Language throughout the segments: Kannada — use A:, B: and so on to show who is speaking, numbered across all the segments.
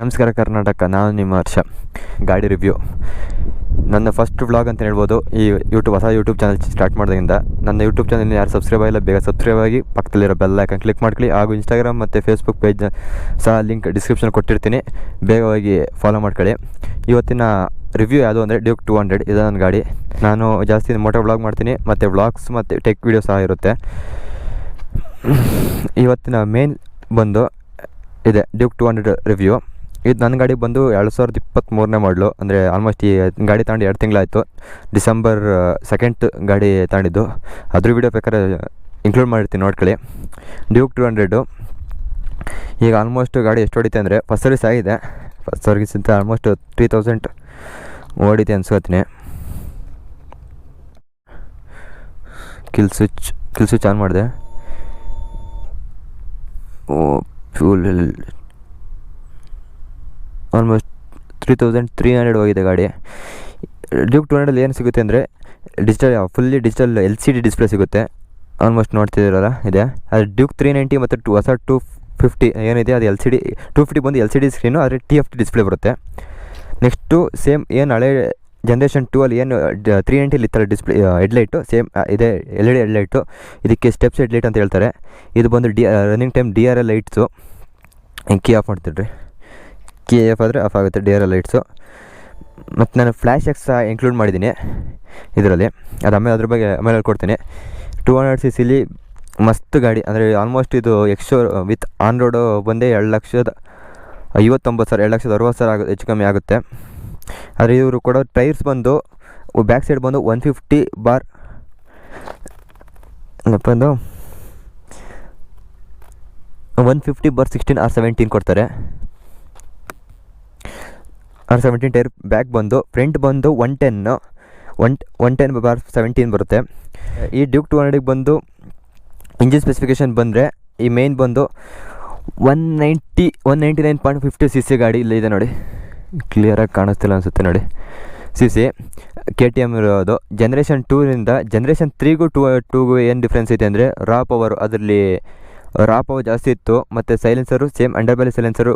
A: ನಮಸ್ಕಾರ ಕರ್ನಾಟಕ, ನಾನು ನಿಮ್ಮ ಹರ್ಷ. ಗಾಡಿ ರಿವ್ಯೂ ನನ್ನ ಫಸ್ಟ್ ವ್ಲಾಗ್ ಅಂತ ಹೇಳ್ಬೋದು, ಈ ಯೂಟ್ಯೂಬ್ ಹೊಸ ಯೂಟ್ಯೂಬ್ ಚಾನಲ್ ಸ್ಟಾರ್ಟ್ ಮಾಡೋದ್ರಿಂದ ನನ್ನ ಯೂಟ್ಯೂಬ್ ಚಾನಲ್ ಯಾರು ಸಬ್ಸ್ಕ್ರೈಬ್ ಆಗಿಲ್ಲ, ಬೇಗ ಸಬ್ಸ್ಕ್ರೈಬ್ ಆಗಿ, ಪಕ್ಕದಲ್ಲಿರೋ ಬೆಲ್ ಐಕನ್ ಕ್ಲಿಕ್ ಮಾಡ್ಕೊಳ್ಳಿ. ಹಾಗೂ ಇನ್ಸ್ಟಾಗ್ರಾಮ್ ಮತ್ತು ಫೇಸ್ಬುಕ್ ಪೇಜ್ ಸಹ ಲಿಂಕ್ ಡಿಸ್ಕ್ರಿಪ್ಷನ್ ಕೊಟ್ಟಿರ್ತೀನಿ. ಬೇಗ ಹೋಗಿ ಫಾಲೋ ಮಾಡ್ಕೊಳ್ಳಿ. ಇವತ್ತಿನ ರಿವ್ಯೂ ಯಾವುದು ಅಂದರೆ ಡ್ಯೂಕ್ ಟು ಹಂಡ್ರೆಡ್ ಇದು ನನ್ನ ಗಾಡಿ. ನಾನು ಜಾಸ್ತಿ ಮೋಟರ್ ವ್ಲಾಗ್ ಮಾಡ್ತೀನಿ, ಮತ್ತು ವ್ಲಾಗ್ಸ್ ಮತ್ತು ಟೆಕ್ ವೀಡಿಯೋ ಸಹ ಇರುತ್ತೆ. ಇವತ್ತಿನ ಮೇನ್ ಬಂದು, ಇದೆ ಡ್ಯೂಕ್ ಟು ಹಂಡ್ರೆಡ್ ರಿವ್ಯೂ ಇದು ನನ್ನ ಗಾಡಿ ಬಂದು ಎರಡು ಸಾವಿರದ ಇಪ್ಪತ್ತ್ಮೂರನೇ ಮಾಡಲು ಅಂದರೆ ಆಲ್ಮೋಸ್ಟ್ ಈ ಗಾಡಿ ತಗೊಂಡು ಎರಡು ತಿಂಗಳಾಯಿತು. ಡಿಸೆಂಬರ್ ಸೆಕೆಂಡ್ ಗಾಡಿ ತಗೊಂಡಿದ್ದು. ಅದ್ರ ವೀಡಿಯೋ ಬೇಕಾದ್ರೆ ಇನ್ಕ್ಲೂಡ್ ಮಾಡಿರ್ತೀನಿ, ನೋಡ್ಕೊಳ್ಳಿ. ಡ್ಯೂಕ್ ಟು ಹಂಡ್ರೆಡು ಈಗ ಆಲ್ಮೋಸ್ಟ್ ಗಾಡಿ ಎಷ್ಟು ಹೊಡಿತೆ ಅಂದರೆ ಫಸ್ಟ್ ಸರ್ವಿಸ್ ಆಗಿದೆ. ಫಸ್ಟ್ ಸರ್ವಿಸ್ ಅಂತ ಆಲ್ಮೋಸ್ಟ್ ತ್ರೀ ತೌಸಂಡ್ ಓಡಿದೆ ಅನ್ಸ್ಕೊತೀನಿ. Kill switch kill switch on ಮಾಡಿದೆ. ಓ fuel almost three thousand three hundred ಹೋಗಿದೆ ಗಾಡಿ. ಡ್ಯೂಕ್ ಟು ಹಂಡ್ರೆಡ್ ಏನು ಸಿಗುತ್ತೆ ಅಂದರೆ digital fully digital L C D display ಸಿಗುತ್ತೆ. ಆಲ್ಮೋಸ್ಟ್ ನೋಡ್ತಿದ್ದೀರಲ್ಲ, ಇದೆ. ಅದು ಡ್ಯೂಕ್ ತ್ರೀ ನೈಂಟಿ ಮತ್ತು ಟು ಹೊಸ ಟು ಫಿಫ್ಟಿ ಏನಿದೆ, ಅದು L C D two fifty ಬಂದು ಎಲ್ ಸಿ ಡಿ ಸ್ಕ್ರೀನು ಆದರೆ ಟಿ ಎಫ್ ಟಿ ಡಿಸ್ಪ್ಲೇ ಬರುತ್ತೆ. ನೆಕ್ಸ್ಟು ಸೇಮ್ ಏನು ಹಳೆ ಜನ್ರೇಷನ್ ಟೂ ಅಲ್ಲಿ ಏನು ತ್ರೀ ನೈಂಟಿಲಿ ಇತ್ತಲ್ಲ ಡಿಸ್ಪ್ಲೇ ಹೆಡ್ಲೈಟು ಸೇಮ್ ಇದೆ ಎಲ್ ಇ ಡಿ ಹೆಡ್ಲೈಟು ಇದಕ್ಕೆ ಸ್ಟೆಪ್ಸ್ ಹೆಡ್ಲೈಟ್ ಅಂತ ಹೇಳ್ತಾರೆ. ಇದು ಬಂದು D running time D R L lights key off ಮಾಡ್ತಿಡ್ರಿ. Key off ಆದರೆ ಆಫ್ ಆಗುತ್ತೆ ಡಿ ಆರ್ ಎಲ್ ಲೈಟ್ಸು ಮತ್ತು ನಾನು ಫ್ಲ್ಯಾಶ್ ಎಕ್ಸ್ ಸಹ ಇನ್ಕ್ಲೂಡ್ ಮಾಡಿದ್ದೀನಿ ಇದರಲ್ಲಿ. ಅದು ಆಮೇಲೆ ಅದ್ರ ಬಗ್ಗೆ ಆಮೇಲೆ ಕೊಡ್ತೀನಿ. ಟೂ ಹಂಡ್ರೆಡ್ ಸಿ ಸಿಲಿ ಮಸ್ತ್ ಗಾಡಿ, ಅಂದರೆ ಆಲ್ಮೋಸ್ಟ್ ಇದು ಎಕ್ಶೋ ವಿತ್ ಆನ್ ರೋಡು ಬಂದೇ ಎರಡು ಲಕ್ಷದ ಐವತ್ತೊಂಬತ್ತು ಸಾವಿರ, ಎರಡು ಲಕ್ಷದ ಅರುವತ್ತು ಸಾವಿರ ಆಗುತ್ತೆ ಹೆಚ್ಚು ಕಮ್ಮಿ ಆಗುತ್ತೆ. ಆದರೆ ಇವರು ಕೊಡೋ ಟೈರ್ಸ್ ಬಂದು ಬ್ಯಾಕ್ ಸೈಡ್ ಬಂದು ಒನ್ ಫಿಫ್ಟಿ ಬಾರ್ ಬಂದು one fifty bar sixteen R seventeen ಕೊಡ್ತಾರೆ. ಆರ್ ಸೆವೆಂಟೀನ್ ಟೈರ್ ಬ್ಯಾಕ್ ಬಂದು ಫ್ರಂಟ್ ಬಂದು one ten one one ten bar seventeen ಬರುತ್ತೆ. ಈ ಡ್ಯೂಕ್ ಟು ಹಂಡ್ರೆಡಿಗೆ ಬಂದು ಇಂಜಿನ್ ಸ್ಪೆಸಿಫಿಕೇಷನ್ ಬಂದರೆ, ಈ ಮೇನ್ ಬಂದು one ninety one ninety nine point fifty C C ಗಾಡಿ ಇಲ್ಲಿದೆ ನೋಡಿ. ಕ್ಲಿಯರಾಗಿ ಕಾಣಿಸ್ತಿಲ್ಲ ಅನಿಸುತ್ತೆ ನೋಡಿ. C C K T M ಇರೋದು. ಜನ್ರೇಷನ್ ಟೂರಿಂದ ಜನ್ರೇಷನ್ ತ್ರೀಗೂ ಟೂ ಟೂಗೂ ಏನು ಡಿಫ್ರೆನ್ಸ್ ಐತೆ ಅಂದರೆ ರಾ ಪವರು ಅದರಲ್ಲಿ ರಾ ಜಾಸ್ತಿ ಇತ್ತು, ಮತ್ತು silencer same under belly silencer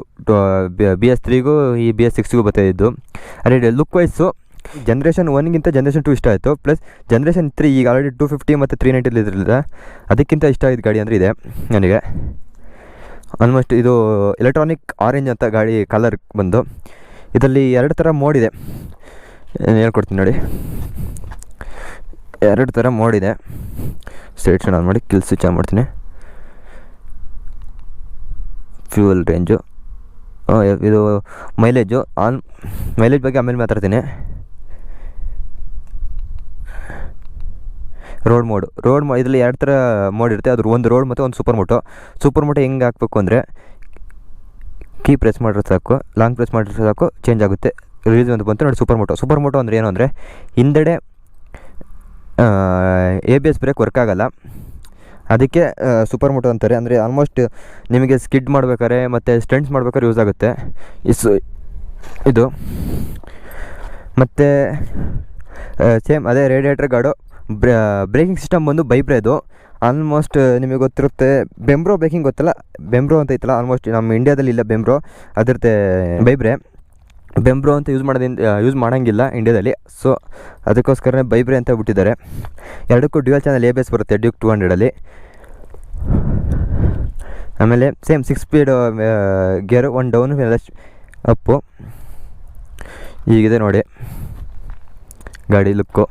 A: B S ತ್ರೀಗೂ ಈ ಬಿ ಎಸ್ ಸಿಕ್ಸ್ಗೂ ಬರ್ತಾಯಿದ್ದು ಅದೇ ಲುಕ್ ವೈಸು ಜನ್ರೇಷನ್ ಒನ್ಗಿಂತ ಜನ್ರೇಷನ್ ಟು ಇಷ್ಟ ಆಯಿತು. ಪ್ಲಸ್ ಜನ್ರೇಷನ್ ತ್ರೀ ಈಗ ಆಲ್ರೆಡಿ ಟೂ ಫಿಫ್ಟಿ ಮತ್ತು ತ್ರೀ ನೈಂಟಿಲಿ ಇದ್ರಲ್ಲ ಅದಕ್ಕಿಂತ ಇಷ್ಟ ಆಗಿದ್ದು ಗಾಡಿ ಅಂದರೆ ಇದೆ, ನನಗೆ. ಆಲ್ಮೋಸ್ಟ್ ಇದು ಎಲೆಕ್ಟ್ರಾನಿಕ್ ಆರೆಂಜ್ ಅಂತ ಗಾಡಿ ಕಲರ್ ಬಂದು, ಇದರಲ್ಲಿ ಎರಡು ಥರ ಮೋಡ್ ಇದೆ. ಹೇಳ್ಕೊಡ್ತೀನಿ ನೋಡಿ. ಎರಡು ಥರ ಮೋಡ್ ಇದೆ. ಸ್ಟೇಟ್ಸ್ ಆನ್ ಮಾಡಿ ಕಿಲ್ ಸ್ವಿಚ್ ಆನ್ ಮಾಡ್ತೀನಿ. ಫ್ಯೂಯಲ್ ರೇಂಜು ಇದು ಮೈಲೇಜು ಆನ್ ಮೈಲೇಜ್ ಬಗ್ಗೆ ಆಮೇಲೆ ಮಾತಾಡ್ತೀನಿ. ರೋಡ್ ಮೋಡ್ ರೋಡ್ ಮೋ ಇದರಲ್ಲಿ ಎರಡು ಥರ ಮೋಡ್ ಇರುತ್ತೆ. ಅದ್ರ ಒಂದು ರೋಡ್ ಮತ್ತು ಒಂದು ಸೂಪರ್ ಮೋಟೋ ಸೂಪರ್ ಮೋಟೋ ಹೆಂಗೆ ಹಾಕಬೇಕು ಅಂದರೆ ಕೀ ಪ್ರೆಸ್ ಮಾಡಿರೋ ಸಾಕು ಲಾಂಗ್ ಪ್ರೆಸ್ ಮಾಡಿರೋ ಸಾಕು ಚೇಂಜ್ ಆಗುತ್ತೆ. ರಿಲೀಸ್ ಅಂತ ಬಂತು ನೋಡಿ ಸೂಪರ್ ಮೋಟೋ ಸೂಪರ್ ಮೋಟೋ ಅಂದರೆ ಏನು ಅಂದರೆ, ಹಿಂದೆಡೆ A B S brake work ಆಗಲ್ಲ. ಅದಕ್ಕೆ ಸೂಪರ್ ಮೋಟೋ ಅಂತಾರೆ. ಅಂದರೆ ಆಲ್ಮೋಸ್ಟ್ ನಿಮಗೆ ಸ್ಕಿಡ್ ಮಾಡ್ಬೇಕಾದ್ರೆ ಮತ್ತು ಸ್ಟಂಟ್ಸ್ ಮಾಡ್ಬೇಕಾದ್ರೆ ಯೂಸ್ ಆಗುತ್ತೆ. ಇಸ್ ಇದು. ಮತ್ತು ಸೇಮ್ ಅದೇ ರೇಡಿಯೇಟರ್ ಗಾಡು ಬ್ರೇಕಿಂಗ್ ಸಿಸ್ಟಮ್ ಬಂದು ಬೈಬ್ರೇದು ಆಲ್ಮೋಸ್ಟ್ ನಿಮಗೆ ಗೊತ್ತಿರುತ್ತೆ ಬೆಂಬ್ರೋ ಬ್ರೇಕಿಂಗ್ ಗೊತ್ತಲ್ಲ? ಬೆಂಬ್ರೋ ಅಂತ ಐತಲ್ಲ ಆಲ್ಮೋಸ್ಟ್ ನಮ್ಮ ಇಂಡಿಯಾದಲ್ಲಿ ಇಲ್ಲ ಬೆಂಬ್ರೋ ಅದರದ್ದೇ ಬೈಬ್ರೆ ಬೆಂಬ್ರೋ ಅಂತ ಯೂಸ್ ಮಾಡೋದಿಂದ ಯೂಸ್ ಮಾಡೋಂಗಿಲ್ಲ ಇಂಡಿಯಾದಲ್ಲಿ ಸೊ ಅದಕ್ಕೋಸ್ಕರನೇ ಬೈಬ್ರೆ ಅಂತ ಬಿಟ್ಟಿದ್ದಾರೆ. ಎರಡಕ್ಕೂ ಡ್ಯೂಯಲ್ ಚಾನಲ್ ಎ ಬೇಸ್ ಬರುತ್ತೆ ಡ್ಯೂಕ್ ಟು ಹಂಡ್ರೆಡಲ್ಲಿ ಆಮೇಲೆ same six speed gear one down up ಈಗಿದೆ ನೋಡಿ. ಗಾಡಿ ಲುಕ್ಕು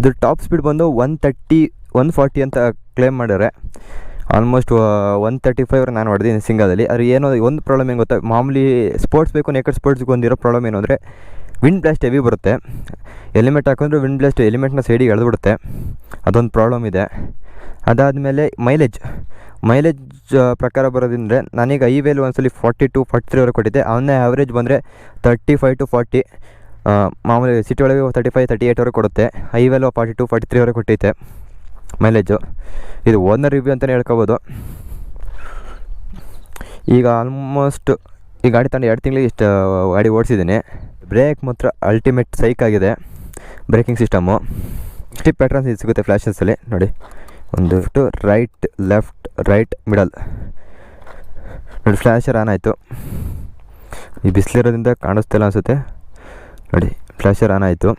A: ಇದು ಟಾಪ್ ಸ್ಪೀಡ್ ಬಂದು ಒನ್ ತರ್ಟಿ ಒನ್ ಫಾರ್ಟಿ ಅಂತ ಕ್ಲೇಮ್ ಮಾಡಿದ್ರೆ ಆಲ್ಮೋಸ್ಟ್ ಒನ್ ತರ್ಟಿ ಫೈವ್ ನಾನು ಹೊಡೆದಿದ್ದೀನಿ ಸಿಂಗಾದಲ್ಲಿ ಅದು ಏನೋ ಒಂದು ಪ್ರಾಬ್ಲಮ್ ಏನು ಗೊತ್ತಾ? ಮಾಮೂಲಿ ಸ್ಪೋರ್ಟ್ಸ್ ಬೇಕು ನೆಕೆಡ್ ಸ್ಪೋರ್ಟ್ಸ್ಗೆ ಒಂದಿರೋ ಪ್ರಾಬ್ಲಮ್ ಏನು ಅಂದರೆ ವಿಂಡ್ ಬ್ಲಾಸ್ಟ್ ಹೆವಿ ಬರುತ್ತೆ. ಎಲಿಮೆಂಟ್ ಹಾಕೊಂಡ್ರೆ ವಿಂಡ್ ಬ್ಲಾಸ್ಟ್ ಎಲಿಮೆಂಟ್ನ ಸೈಡಿಗೆ ಎಳೆದ್ಬಿಡುತ್ತೆ. ಅದೊಂದು ಪ್ರಾಬ್ಲಮ್ ಇದೆ. ಅದಾದಮೇಲೆ ಮೈಲೇಜ್ ಮೈಲೇಜ್ ಪ್ರಕಾರ ಬರೋದಂದರೆ, ನನಗೆ ಐವೇಲಿ ಒಂದ್ಸಲಿ ಫಾರ್ಟಿ ಟು ಫಾರ್ಟಿ ತ್ರೀವರೆಗೆ ಕೊಟ್ಟಿದ್ದೆ. ಅವನ್ನೇ ಆ್ಯಾವ್ರೇಜ್ ಬಂದರೆ ತರ್ಟಿ ಫೈವ್ ಟು ಫಾರ್ಟಿ ಮಾಮೂಲಿ ಸಿಟಿ ಒಳಗೆ ತರ್ಟಿ ಫೈವ್ ತರ್ಟಿ ಏಯ್ಟ್ವರೆಗೆ ಕೊಡುತ್ತೆ ಹೈವೇಲು ಫಾರ್ಟಿ ಟು ಫಾರ್ಟಿ ತ್ರೀವರೆಗೆ ಕೊಟ್ಟೈತೆ ಮೈಲೇಜು ಇದು ಓನರ್ ರಿವ್ಯೂ ಅಂತಲೇ ಹೇಳ್ಕೊಬೋದು. ಈಗ ಆಲ್ಮೋಸ್ಟ್ ಈ ಗಾಡಿ ತಗೊಂಡು ಎರಡು ತಿಂಗಳಿಗೆ ಇಷ್ಟು, ಗಾಡಿ ಓಡಿಸಿದ್ದೀನಿ. ಬ್ರೇಕ್ ಮಾತ್ರ ಅಲ್ಟಿಮೇಟ್ ಸೈಕ್ ಆಗಿದೆ. ಬ್ರೇಕಿಂಗ್ ಸಿಸ್ಟಮು ಸ್ಟಿಪ್ ಪ್ಯಾಟ್ರನ್ಸ್ ಇದು ಸಿಗುತ್ತೆ ಫ್ಲ್ಯಾಶಸ್ಸಲ್ಲಿ ನೋಡಿ. ಒಂದು two right left right middle ನೋಡಿ ಫ್ಲ್ಯಾಶರ್ ಆನ್ ಆಯಿತು. ಈ ಬಿಸಿಲಿರೋದ್ರಿಂದ ಕಾಣಿಸ್ತಿಲ್ಲ ಅನಿಸುತ್ತೆ. ನೋಡಿ ಫ್ಲ್ಯಾಶರ್ ಆನ್ ಆಯಿತು.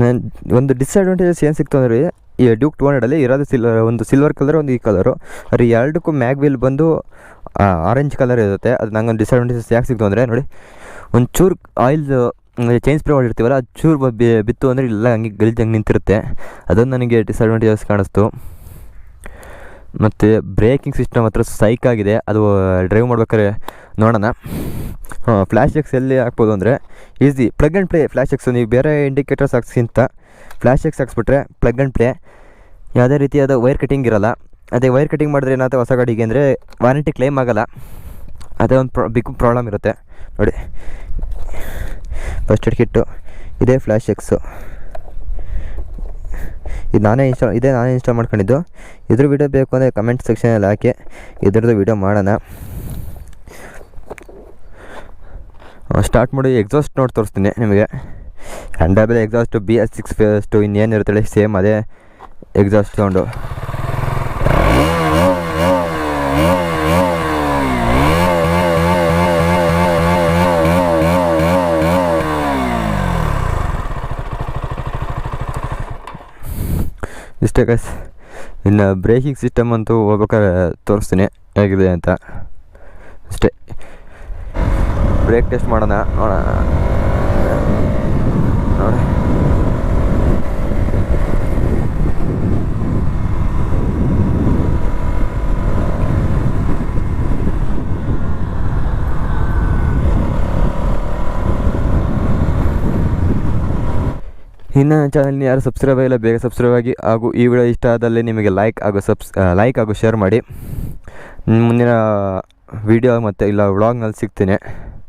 A: ನಾನು ಒಂದು ಡಿಸ್ಅಡ್ವಾಂಟೇಜಸ್ ಏನು ಸಿಕ್ತು ಅಂದರೆ, ಈ ಡ್ಯೂಕ್ ಟು ಹಂಡ್ರೆಡಲ್ಲಿ ಇರೋದು ಸಿಲ್ವರ್ ಒಂದು ಸಿಲ್ವರ್ ಕಲರ್ ಒಂದು ಈ ಕಲರು ಅದು ಎರಡಕ್ಕೂ ಮ್ಯಾಗ್ ವೀಲ್ ಬಂದು ಆರೆಂಜ್ ಕಲರ್ ಇರುತ್ತೆ. ಅದು ನಂಗೊಂದು ಡಿಸ್ಅಡ್ವಾಂಟೇಜಸ್ ಯಾಕೆ ಸಿಕ್ತು ಅಂದರೆ, ನೋಡಿ, ಒಂಚೂರು ಆಯಿಲ್ ಚೈನ್ ಸ್ಪ್ರೇ ಮಾಡಿರ್ತೀವಲ್ಲ, ಅದು ಚೂರು ಬಿತ್ತು ಅಂದರೆ ಇಲ್ಲ, ಹಂಗೆ ಗಲೀಜಾಗಿ ನಿಂತಿರುತ್ತೆ. ಅದೊಂದು ನನಗೆ ಡಿಸ್ಅಡ್ವಾಂಟೇಜಸ್ ಕಾಣಿಸ್ತು. ಮತ್ತು ಬ್ರೇಕಿಂಗ್ ಸಿಸ್ಟಮ್ ಹತ್ರ ಸೈಕ್ ಆಗಿದೆ. ಅದು ಡ್ರೈವ್ ಮಾಡ್ಬೇಕಾದ್ರೆ ನೋಡೋಣ. ಫ್ಲ್ಯಾಶ್ ಎಕ್ಸ್ ಎಲ್ಲಿ ಹಾಕ್ಬೋದು ಅಂದರೆ easy plug and play flash X ನೀವು ಬೇರೆ ಇಂಡಿಕೇಟರ್ಸ್ ಹಾಕ್ಸಿಂತ ಫ್ಲ್ಯಾಶ್ ಎಕ್ಸ್ ಹಾಕ್ಸ್ಬಿಟ್ರೆ ಪ್ಲಗ್ ಆ್ಯಂಡ್ ಪ್ಲೇ ಯಾವುದೇ ರೀತಿಯಾದ ವೈರ್ ಕಟಿಂಗ್ ಇರಲ್ಲ. ಅದೇ ವೈರ್ ಕಟಿಂಗ್ ಮಾಡಿದ್ರೆ ಏನಾಗುತ್ತೆ ಹೊಸ ಗಾಡಿಗೆ ಅಂದರೆ ವಾರಂಟಿ ಕ್ಲೇಮ್ ಆಗಲ್ಲ. ಅದೇ ಒಂದು ಪ್ರಾ ಬಿಗ್ ಪ್ರಾಬ್ಲಮ್ ಇರುತ್ತೆ. ನೋಡಿ. ಫಸ್ಟ್ ಕಿಟ್ಟು ಇದೇ ಫ್ಲ್ಯಾಶ್ ಎಕ್ಸು ಇದು ನಾನೇ ಇನ್ಸ್ಟಾಲ್ ಇದೇ ನಾನೇ ಇನ್ಸ್ಟಾಲ್ ಮಾಡ್ಕೊಂಡಿದ್ದು. ಇದ್ರ ವಿಡಿಯೋ ಬೇಕು ಅಂದರೆ ಕಮೆಂಟ್ ಸೆಕ್ಷನಲ್ಲಿ ಹಾಕಿ, ಇದ್ರದ್ದು ವಿಡಿಯೋ ಮಾಡೋಣ. ಸ್ಟಾರ್ಟ್ ಮಾಡಿ ಎಕ್ಸಾಸ್ಟ್ ನೋಡಿ ತೋರಿಸ್ತೀನಿ ನಿಮಗೆ. Underbelly exhaust B S six phase ಇನ್ನೇನಿರುತ್ತಲ್ಲ same ಅದೇ ಎಕ್ಸಾಸ್ಟ್ ಸೌಂಡು ಇಷ್ಟೇ ಕಸ್ ಇನ್ನು ಬ್ರೇಕಿಂಗ್ ಸಿಸ್ಟಮ್ ಅಂತೂ ಹೋಗ್ಬೇಕಾದ್ರೆ ತೋರಿಸ್ತೀನಿ, ಹೇಗಿದೆ ಅಂತ. ಅಷ್ಟೇ. ಬ್ರೇಕ್ ಟೆಸ್ಟ್ ಮಾಡೋಣ, ನೋಡೋಣ. ನೋಡಿ. ಇನ್ನು ಯಾರು ಸಬ್ಸ್ಕ್ರೈಬ್ ಆಗಿಲ್ಲ, ಬೇಗ ಸಬ್ಸ್ಕ್ರೈಬ್ ಆಗಿ. ಹಾಗೂ ಈ ವಿಡಿಯೋ ಇಷ್ಟ ಆದಲ್ಲಿ ನಿಮಗೆ ಲೈಕ್ ಹಾಗೂ ಸಬ್ಸ್ ಲೈಕ್ ಹಾಗೂ ಶೇರ್ ಮಾಡಿ. ಮುಂದಿನ ವಿಡಿಯೋ ಮತ್ತು ಇಲ್ಲ ವ್ಲಾಗ್ನಲ್ಲಿ ಸಿಗ್ತೀನಿ.